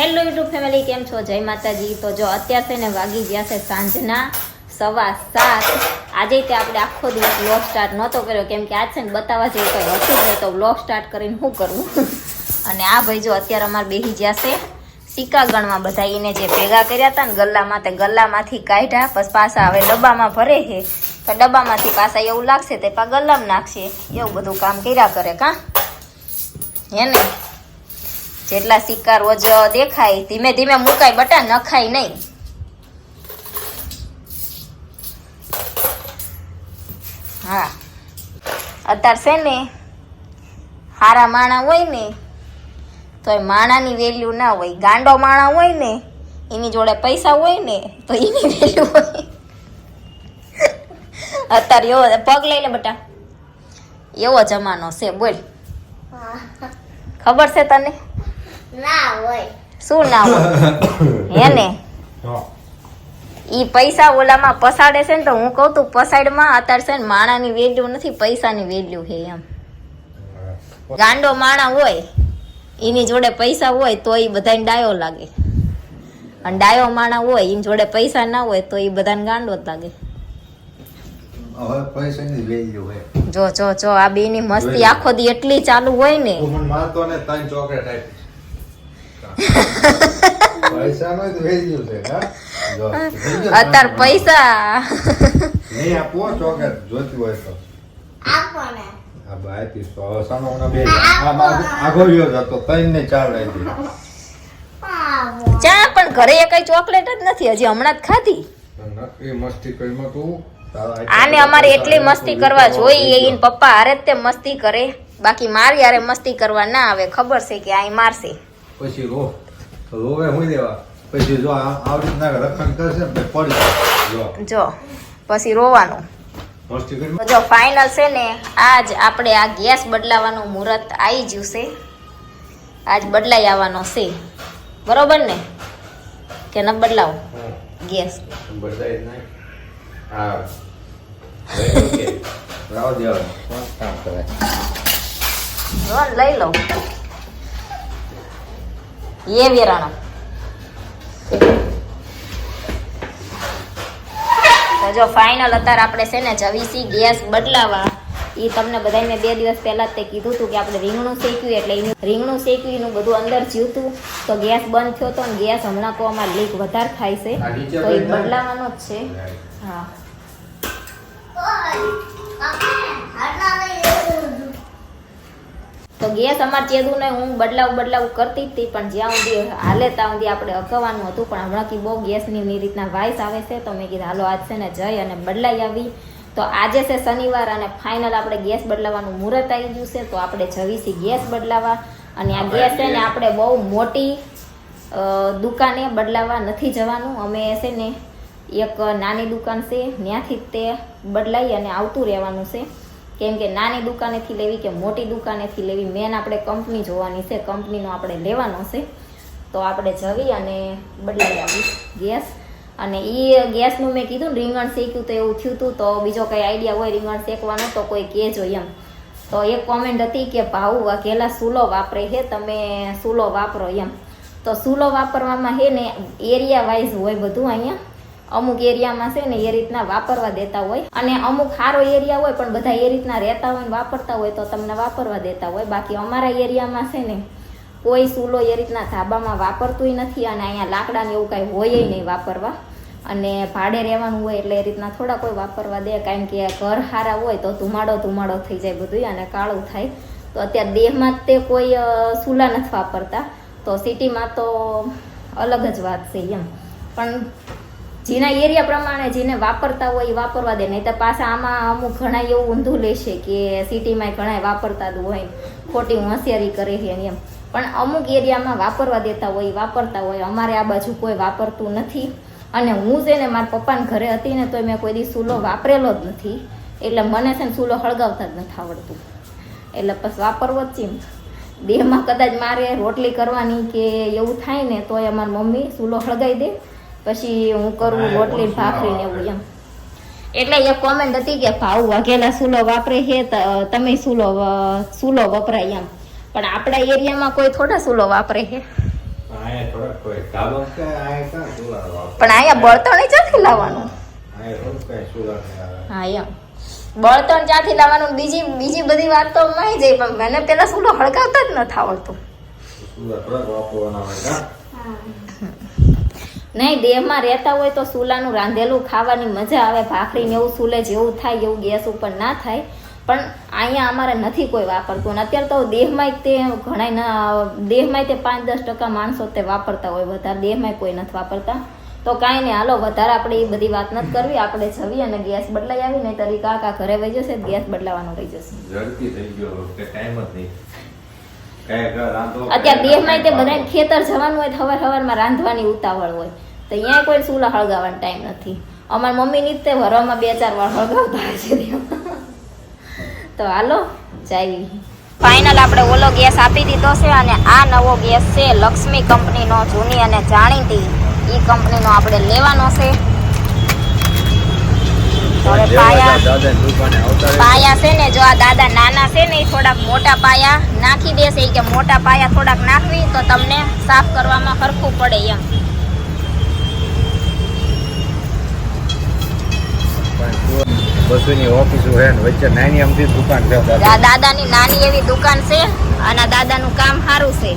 Hello YouTube family કેમ છો? જય માતાજી. તો જો અત્યારે થઈને વાગી ગયા છે સાંજના સવા સાત. આજે તે આપણે આખો દિવસ વ્લોગ સ્ટાર્ટ નહોતો કર્યો. કેમ કે આજ છે ને બતાવવા જેવું કંઈ હતું જ તો વ્લોગ સ્ટાર્ટ કરીને શું કરવું અને આ ભાઈ જો અત્યારે અમારે બેસી છે સિક્કા ગણમાં બધા એને જે ભેગા કર્યા હતા ને ગલ્લામાં, તે ગલ્લામાંથી કાઢ્યા. પછી પાછા હવે ડબ્બામાં ભરે છે. તો ડબ્બામાંથી પાછા એવું લાગશે, તે પા ગલ્લામાં નાખશે. એવું બધું કામ કર્યા કરે, કાં? હે ને? જેટલા સિક્કા રોજ દેખાય ધીમે ધીમે મુકાય બટા નખાય નહીં. હા. અત્યારે છે ને હારા માણા હોય ને તો એ માણાની વેલ્યુ ના હોય. ગાંડો માણા હોય ને એની જોડે પૈસા હોય ને તો એની વેલ્યુ હોય. અત્યારે એવો પગ લઈ લે બટા. એવો જમાનો છે બોલ. ખબર છે તને? ના હોય. શું ના હોય? હે ને? ઈ પૈસા ઓલામાં પસાડે છે ને તો હું કહું તું પસાડમાં અત્યારે છે ને માણાની વેલ્યુ નથી પૈસાની વેલ્યુ છે એમ. ગાંડો માણા હોય એની જોડે પૈસા હોય તો એ બધાને ડાયો લાગે. અને ડાયો માણા હોય એની જોડે પૈસા ના હોય તો એ બધાને ગાંડો જ લાગે. હવે પૈસાની વેલ્યુ હોય. જો જો જો આ બેની મસ્તી આખો દી એટલી ચાલુ હોય ને. અત્યારે પૈસા. નહીં આપો ચોકલેટ જોતી હોય તો. ચા પણ ઘરે કઈ ચોકલેટ જ નથી હજી હમણાં જ ખાધી. મસ્તી કરીમાં તું. તારા આને અમારે એટલી મસ્તી કરવા જોઈએ એને પપ્પા હારે જ તે મસ્તી કરે. બાકી મારી હારે મસ્તી કરવા ના આવે ખબર છે કે આ મારશે. પછી રો. રોવે હું દેવા પછી જો આવી રીતના રખણ કરશે ને પડી જો. જો પછી રોવાનું. જો ફાઇનલ છે ને આજ આપણે આ ગેસ બદલાવાનું મુહૂર્ત આવી ગયું છે. આજ બદલાઈ આવવાનો છે. બરોબર ને? કે ન બદલાવો? ગેસ. બધાય નાખ. હા. લઈ લઉં એ વેરાણો તો જો ફાઇનલ અત્યારે આપણે છે ને જવીસી ગેસ બદલાવા એ તમને બધાને મેં બે દિવસ પહેલા જ તે કીધું હતું કે આપણે રીંગણું શેક્યું એટલે એનું રીંગણું શેક્યું એનું બધું અંદર જીવતું તો ગેસ બંધ થયો તો ને ગેસ હમણાં તો અમારે લીક વધારે થાય છે. તો એ બદલાવાનો જ છે. હા. તો ગેસ અમારે ચેદું ને હું બદલાવ બદલાવ કરતી જ હતી પણ જ્યાં સુધી હાલે ત્યાં સુધી આપણે અકવાનું હતું પણ હમણાંથી બહુ ગેસની એવી રીતના વાઇસ આવે છે તો મેં કીધું હાલો આજ છે ને જઈ અને બદલાઈ આવી. તો આજે છે શનિવાર અને ફાઇનલ આપણે ગેસ બદલાવાનું મુહૂર્ત આવી ગયું છે તો આપણે જવીસી ગેસ બદલાવા. અને આ ગેસ છે ને આપણે બહુ મોટી દુકાને બદલાવા નથી જવાનું. અમે છે ને એક નાની દુકાન છે ત્યાંથી જ તે બદલાઈ અને આવતું રહેવાનું છે. કેમ કે નાની દુકાનેથી લેવી કે મોટી દુકાનેથી લેવી મેન આપણે કંપની જોવાની છે કંપનીનો આપણે લેવાનો છે. તો આપણે જવી અને બદલાઈ આવી ગેસ. અને એ ગેસનું મેં કીધું રીંગણ શેક્યું તો એવું થયું હતું તો બીજો કંઈ આઈડિયા હોય રીંગણ શેકવાનો, તો કોઈ કહેજો એમ. તો એક કોમેન્ટ હતી કે ભાવ વાઘેલા સૂલો વાપરે છે, તમે સૂલો વાપરો એમ. તો સૂલો વાપરવામાં છે ને એરિયા વાઇઝ હોય બધું અહીંયા. અમુક એરિયામાં છે ને એ રીતના વાપરવા દેતા હોય. અને અમુક સારો એરિયા હોય પણ બધા એ રીતના રહેતા હોય ને વાપરતા હોય તો તમને વાપરવા દેતા હોય. બાકી અમારા એરિયામાં છે ને કોઈ સૂલો એ રીતના ધાબામાં વાપરતુંય નથી અને અહીંયા લાકડાને એવું કાંઈ હોય નહીં વાપરવા. અને ભાડે રહેવાનું હોય એટલે એ રીતના થોડા કોઈ વાપરવા દે. કારણ કે ઘર સારા હોય તો ધુમાડો ધુમાડો થઈ જાય બધું અને કાળું થાય. તો અત્યારે દેહમાં તે કોઈ સૂલા નથી વાપરતા. તો સિટીમાં તો અલગ જ વાત છે એમ. પણ જેના એરિયા પ્રમાણે જેને વાપરતા હોય એ વાપરવા દે, નહીં તો પાછા આમાં અમુક ઘણા એવું ઊંધું લેશે કે સિટીમાં ઘણા વાપરતા હોય, ખોટી હોશિયારી કરે છે એમ. પણ અમુક એરિયામાં વાપરવા દેતા હોય, વાપરતા હોય, અમારે આ બાજુ કોઈ વાપરતું નથી. અને હું છે ને, મારા પપ્પાના ઘરે હતી ને તો મેં કોઈ દી સૂલો વાપરેલો જ નથી. એટલે મને છે ને સૂલો હળગાવતા જ નથી આવડતું. એટલે પછી વાપરવો જ છે દેહમાં કદાચ મારે રોટલી કરવાની કે એવું થાય ને, તોય અમારી મમ્મી સૂલો હળગાવી દે. પછી હું કરું રોટલી ભાખરી ને એવું એમ. એટલે એ કોમેન્ટ હતી કે ભાવ વાઘેલા સૂલો વાપરે છે ત- તમે સૂલો સુલો વપરાય એમ. પણ આપણા એરિયામાં કોઈ થોડા સૂલો વાપરે છે. અહીંયા થોડાક કોઈ. ધાબા કે આય કાં સુલા વાપરે? પણ અહીંયા બળતણ ક્યાંથી લાવવાનું. હા એમ. બળતણ ક્યાંથી લાવવાનું? બીજી બીજી બધી વાત તો માહી જાય પણ મને પેલા સુલો હળગાવતા જ નથી આવડતું સુલા થોડાક વાપરવાના હોય કાં? નહીં દેહમાં રહેતા હોય તો ચૂલાનું રાંધેલું ખાવાની મજા આવે ભાખરીને એવું ચૂલે જેવું થાય એવું ગેસ ઉપર ના થાય. પણ અહીંયા અમારે નથી કોઈ વાપરતું. અને અત્યારે તો દેહમાંય તે ઘણા ના દેહમાં તે પાંચ દસ ટકા માણસો તે વાપરતા હોય. વધારે દેહમાંય કોઈ નથી વાપરતા. તો કાંઈ નહીં હાલો વધારે આપણે એ બધી વાત નથી કરવી. આપણે જવી અને ગેસ બદલાઈ આવી નહીં તરી કાકા ઘરે વહી જશે ગેસ બદલાવાનો રહી જશે. ઝડપી થઈ ગયો ટાઈમ જ નહીં. કાંઈ કાંઈ રાંધો અત્યારે દેહમાં તે બધા ખેતર જવાનું હોય તો હવાર હવારમાં રાંધવાની ઉતાવળ હોય. તો અહીંયા કોઈ ચૂલા હળગાવવાનો ટાઈમ નથી. અમારી મમ્મીની જ તે વરમાં બે ચાર વાર હળગાવતા હોય છે તો હાલો જાવી ફાઇનલ આપણે ઓલો ગેસ આપી દીધો છે અને આ નવો ગેસ છે લક્ષ્મી કંપનીનો જૂની અને જાણીતી. એ કંપનીનો આપણે લેવાનો છે. પાયા. છે ને જો આ દાદા નાના છે ને એ થોડાક મોટા પાયા નાખી દેશે. કે મોટા પાયા થોડાક નાખવી તો તમને સાફ કરવામાં હરખું પડે એમ. પણ ઓફિસો હે ને વચ્ચે નાની અમથી દુકાન છે દાદા આ દાદાની નાની એવી દુકાન છે અને દાદાનું કામ સારું છે.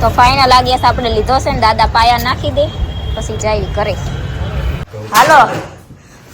તો ફાઇનલ આ ગેસ આપણે લીધો છે ને દાદા પાયા નાખી દે પછી જાય કરે હાલો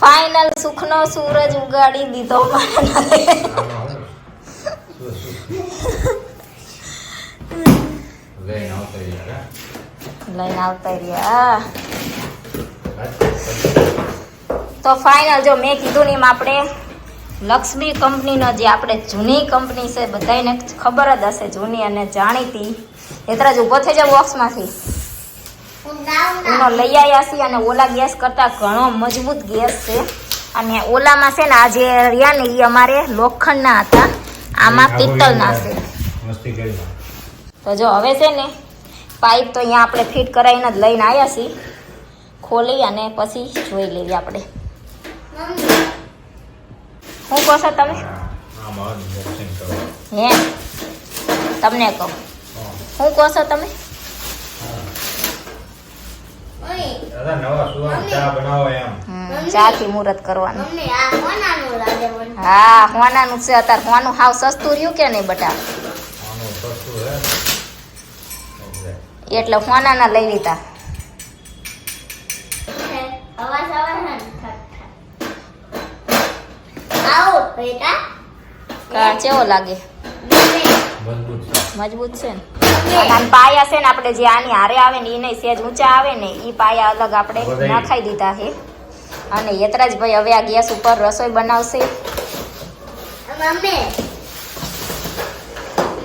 ફાઇનલ સુખનો સૂરજ ઉગાડી દીધો. લઈને આવતા રહ્યા લઈને આવતા રહ્યા. તો ફાઇનલ જો મેં કીધું ને એમ આપણે લક્ષ્મી કંપનીનો જે આપણે જૂની કંપની છે બધાને ખબર જ હશે જૂની અને જાણીતી. એટલા જ ઊભો થઈ જાવ બોક્સમાંથી. એનો લઈ આવ્યા છીએ અને ઓલા ગેસ કરતાં ઘણો મજબૂત ગેસ છે. અને ઓલામાં છે ને આ જે રહ્યા ને એ અમારે લોખંડના હતા. આમાં પિત્તલના છે. મસ્તી કરી નાખ. તો જો હવે છે ને પાઇપ તો અહીંયા આપણે ફિટ કરાવીને જ લઈને આવ્યા છીએ. ખોલી અને પછી જોઈ લેવી આપણે. શું કહો છો તમે. હે તમને કહો. શું કહો છો તમે? દાદા નવા સુવાન ચા બનાવો એમ. હમ, ચાથી મુહૂર્ત કરવાનું. મમ્મી આ કોનાનું લાગે મને હા હોનાનું છે. અત્યારે હોનું હાવ સસ્તું રહ્યું કે નહીં બટા આનું સસ્તું હે એટલે ફોનાના લઈ લીધા. કેવો લાગે? મજબૂત છે. ને? અને પાયા છે ને આપણે જે આની હારે આવે ને એ નહીં સેજ ઊંચા આવે ને એ પાયા અલગ આપણે. નખાઈ દીધા છે. અને યતરાજભાઈ હવે આ ગેસ ઉપર રસોઈ બનાવશે. મમ્મી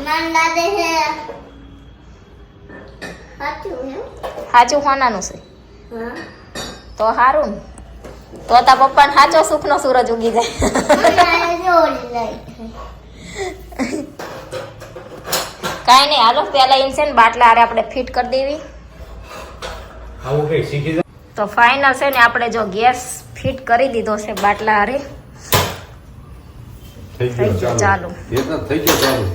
મન લાગે છે સાચું હોનાનું છે. તો સારું ને. તો તા પપ્પાને સાચો સુખનો સૂરજ ઉગી જાય. કાંઈ નહીં હાલો પહેલા એમ છે ને બાટલા હારે આપણે ફિટ કરી દેવી. આવું કઈ શીખી જા તો ફાઇનલ છે ને આપણે જો ગેસ ફિટ કરી દીધો છે બાટલા હારે. થઈ થઈ ગયું, ચાલુ. થઈ ગયું ચાલુ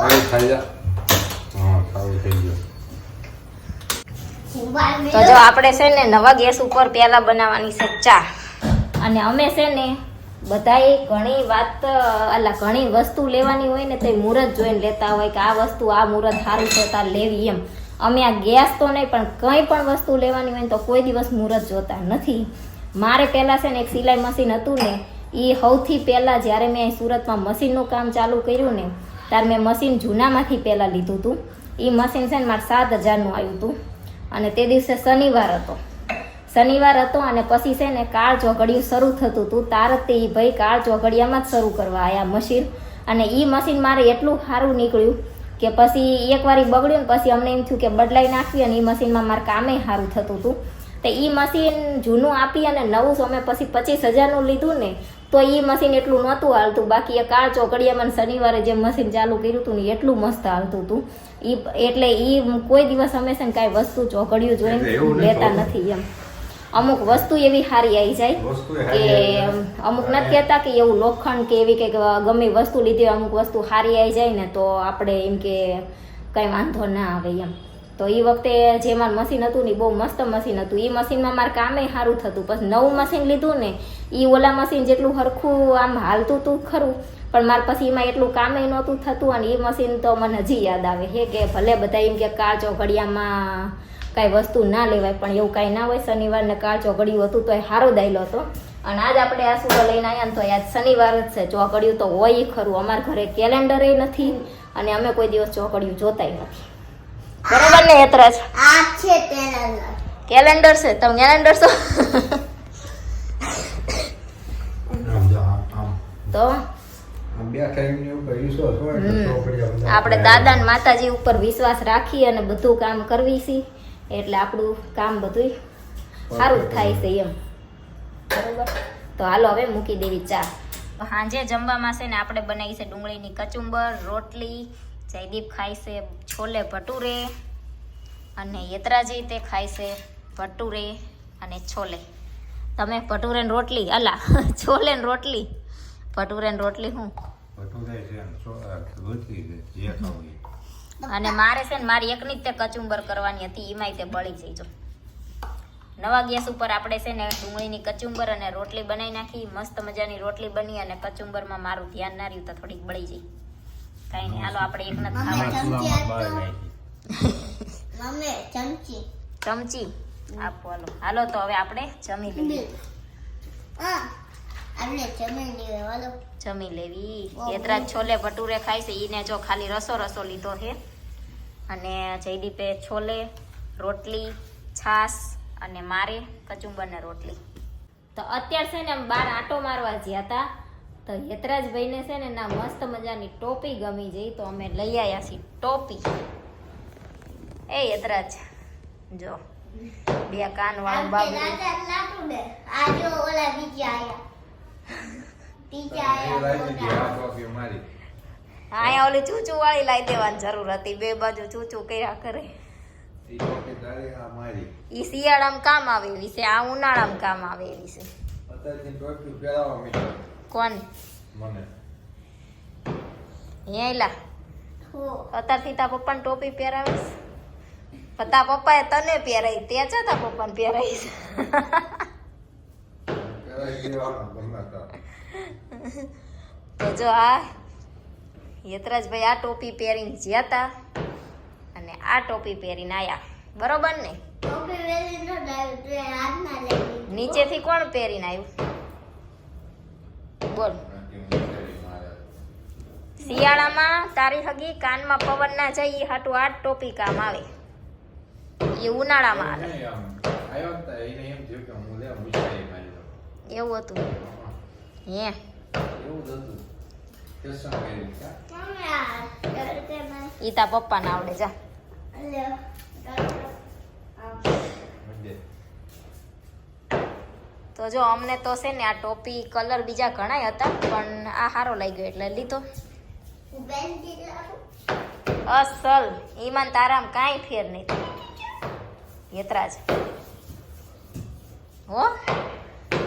હવે થઈ જા હા ચાલુ થઈ ગયું મોબાઈલ તો જો આપણે છે ને નવા ગેસ ઉપર પેલા બનાવવાની છે ચા. અને અમે છે ને બધાએ ઘણી વાત અલા ઘણી વસ્તુ લેવાની હોય ને તે મુહૂર્ત જોઈને લેતા હોય કે આ વસ્તુ આ મુહૂર્ત સારું છે તાર લેવી એમ. અમે આ ગેસ તો નહીં પણ કંઈ પણ વસ્તુ લેવાની હોય ને તો કોઈ દિવસ મુહૂર્ત જોતા નથી. મારે પહેલાં છે ને એક સિલાઈ મશીન હતું ને એ સૌથી પહેલાં જ્યારે મેં સુરતમાં મશીનનું કામ ચાલુ કર્યું ને ત્યારે મેં મશીન જૂનામાંથી પહેલાં લીધું હતું એ મશીન છે ને મારે સાત હજારનું આવ્યું હતું અને તે દિવસે શનિવાર હતો. શનિવાર હતો અને પછી છે ને કાળ ચોઘડિયું શરૂ થતું હતું. તારત તે ભાઈ કાળ ચોઘડિયામાં જ શરૂ કરવા આવ્યા મશીન. અને એ મશીન મારે એટલું સારું નીકળ્યું કે પછી એકવાર બગડ્યું ને પછી અમને એમ થયું કે બદલાઈ નાખવી અને એ મશીનમાં મારે કામે સારું થતું હતું. તો એ મશીન જૂનું આપી અને નવું અમે પછી પચીસ હજારનું લીધું ને તો એ મશીન એટલું નહોતું હાલતું. બાકી એ કાળ ચોકડિયામાં શનિવારે જે મશીન ચાલુ કર્યું હતું ને એટલું મસ્ત હાલતું હતું. ઈ એટલે એ કોઈ દિવસ હંમેશા કાંઈ વસ્તુ ચોકડિયું જોઈને લેતા નથી એમ. અમુક વસ્તુ એવી સારી આવી જાય કે અમુક નથી કહેતા કે એવું લોખંડ કે એવી કંઈક ગમે વસ્તુ લીધી અમુક વસ્તુ સારી આવી જાય ને તો આપણે એમ કે કંઈ વાંધો ના આવે એમ. તો એ વખતે જે મારું મશીન હતું ને બહુ મસ્ત મશીન હતું. એ મશીનમાં મારે કામે સારું થતું. પછી નવું મશીન લીધું ને એ ઓલા મશીન જેટલું હરખું આમ હાલતું હતું ખરું, પણ મારે પછી એમાં એટલું કામે નહોતું થતું અને એ મશીન તો મને હજી યાદ આવે. છે કે ભલે બધા એમ કે કાળ ચોઘડિયામાં કાંઈ વસ્તુ ના લેવાય, પણ એવું કાંઈ ના હોય. શનિવારને કાળ ઘડિયું હતું તો એ સારો દાયલો હતો. અને આજ આપણે આ સુરો લઈને આવ્યા ને તો આજ શનિવાર જ છે. ચોકડિયું તો હોય ખરું. અમારા ઘરે કેલેન્ડરે નથી અને અમે કોઈ દિવસ ચોકડિયું જોતાય નથી. બરોબર ને યતરાજ? આ છે કેલેન્ડર કેલેન્ડર છે તમે કેલેન્ડર છો. તો? આપણે દાદા ને માતાજી ઉપર વિશ્વાસ રાખી અને બધું કામ કરવી છે. એટલે આપણું કામ બધું સારું થાય છે એમ. બરોબર? તો હાલો હવે મૂકી દેવી ચા. સાંજે જમવામાં છે ને આપણે બનાવી છે ડુંગળીની કચુંબર રોટલી જયદીપ ખાય છે છોલે ભટુરે અને યતરાજી તે ખાય છે ભટુરે અને છોલે. તમે ભટુરે ને રોટલી અલા છોલે ને રોટલી ભટુરે ને રોટલી હું. અને મારે છે ને મારી એકની જ તે કચુંબર કરવાની હતી એમાંય તે બળી જઈ જો. નવા ગેસ ઉપર આપણે છે ને ડુંગળીની કચુંબર અને રોટલી બનાવી નાખી મસ્ત મજાની રોટલી બની અને કચુંબરમાં મારું ધ્યાન ના રહ્યું તો થોડીક બળી જઈ કાંઈ નહીં હાલો આપણે એક નથી ચમચી ચમચી. આપો હાલો. હાલો તો હવે આપણે જમી લઈએ. હા આપણે જમીન લઈએ. હાલો. જમી લેવી. યેતરાજ છોલે ભટુરે ખાય છે. ઈને જો ખાલી રસો રસો લીધો છે. અને જયદીપે છોલે રોટલી છાસ અને મારે કચુંબર ને રોટલી. તો અત્યારે છે ને આમ બાર આંટો મારવા જ્યા હતા. તો યતરાજભાઈને છે ને ના મસ્ત મજાની ટોપી ગમી જઈ તો અમે લઈ આવ્યા છીએ ટોપી. એ યતરાજ જો. બે કાન વાળું બાબુ. આ જો ઓલા બીજા આયા. બીજા આયા ઓલી ચૂચું વાળી લાવી દેવાની જરૂર હતી. બે બાજુ ચૂચું કર્યા કરે. ઈ ટોપી તારી, આ મારી. ઈ શિયાળામાં કામ આવે એવી છે આ ઉનાળામાં કામ આવે એવી છે પહેરાવા કોણ મને. હેલા હો. અત્યારથી તા પપ્પાને ટોપી પહેરાવીશ. પણ પપ્પાએ તને પહેરાઈ તે છે તા પપ્પાને પહેરાવીશ પહેરાવી તાર. તો. જો આ યતરાજભાઈ આ ટોપી પહેરીને જ્યાં તા અને આ ટોપી પહેરીને આયા. બરોબર ને. નીચેથી કોણ પહેરીને આવ્યું? બોલ. શિયાળામાં તારી હગી કાનમાં પવન ના જાય હાટું આઠ ટોપી કામ આવે એ ઉનાળામાં આવે. એવું હતું હે એવું જ હતું. ફેશન કરી કા? મમ્મી આ તડકામાં ઈ તા પપ્પાને આવડે, જા લ્યો, તડકા. આ મંદિર. તો જો અમને તો છે ને આ ટોપી કલર બીજા ઘણાય હતા, પણ આ સારો લાગ્યો એટલે લીધો. અસલ, ઈમાન તારામ કાંઈ ફેર નહીં યતરાજ. હો?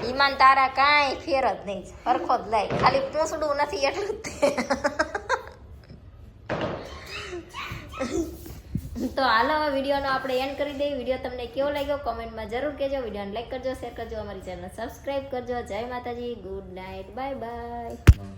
ઈમાન તારા કાંઈ ફેર જ નહીં સરખો જ લાય. ખાલી પૂંસડું નથી એટલું જ તે હાલો વિડીયોનો આપણે એન્ડ કરી દઈએ. વીડિયો તમને કેવો લાગ્યો કોમેન્ટમાં જરૂર કહેજો. વિડીયોને લાઈક કરજો શેર કરજો, અમારી ચેનલ સબસ્ક્રાઈબ કરજો. જય Mataji. Good night bye bye.